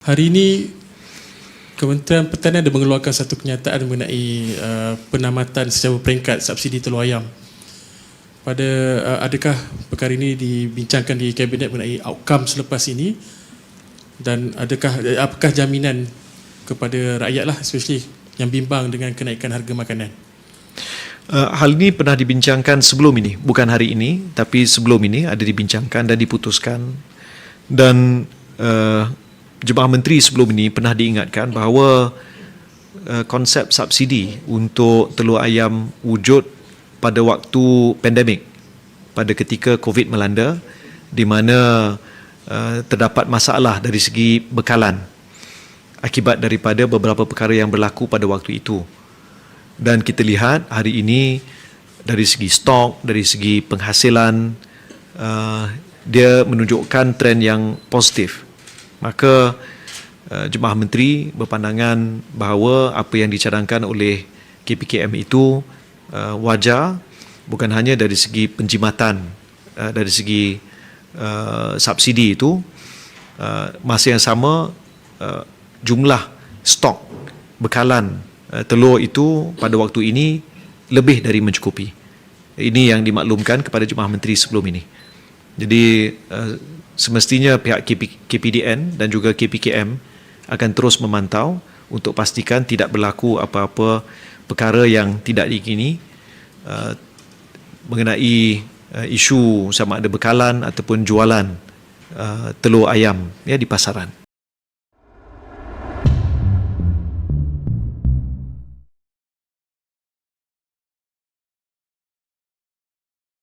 Hari ini Kementerian Pertanian ada mengeluarkan satu kenyataan mengenai uh, penamatan secara peringkat subsidi telur ayam. Pada uh, adakah perkara ini dibincangkan di kabinet mengenai outcome selepas ini dan adakah apakah jaminan kepada rakyat lah especially yang bimbang dengan kenaikan harga makanan? Uh, hal ini pernah dibincangkan sebelum ini, bukan hari ini, tapi sebelum ini ada dibincangkan dan diputuskan. Dan uh, Jemaah Menteri sebelum ini pernah diingatkan bahawa uh, konsep subsidi untuk telur ayam wujud pada waktu pandemik, pada ketika COVID melanda, di mana uh, terdapat masalah dari segi bekalan akibat daripada beberapa perkara yang berlaku pada waktu itu. Dan kita lihat hari ini dari segi stok, dari segi penghasilan, uh, dia menunjukkan trend yang positif. Maka uh, jemaah menteri berpandangan bahawa apa yang dicadangkan oleh KPKM itu uh, wajar bukan hanya dari segi penjimatan uh, dari segi uh, subsidi itu uh, masa yang sama uh, jumlah stok bekalan uh, telur itu pada waktu ini lebih dari mencukupi. Ini yang dimaklumkan kepada jemaah menteri sebelum ini. Jadi uh, semestinya pihak KP, KPDN dan juga KPKM akan terus memantau untuk pastikan tidak berlaku apa-apa perkara yang tidak diingini uh, mengenai uh, isu sama ada bekalan ataupun jualan uh, telur ayam ya di pasaran.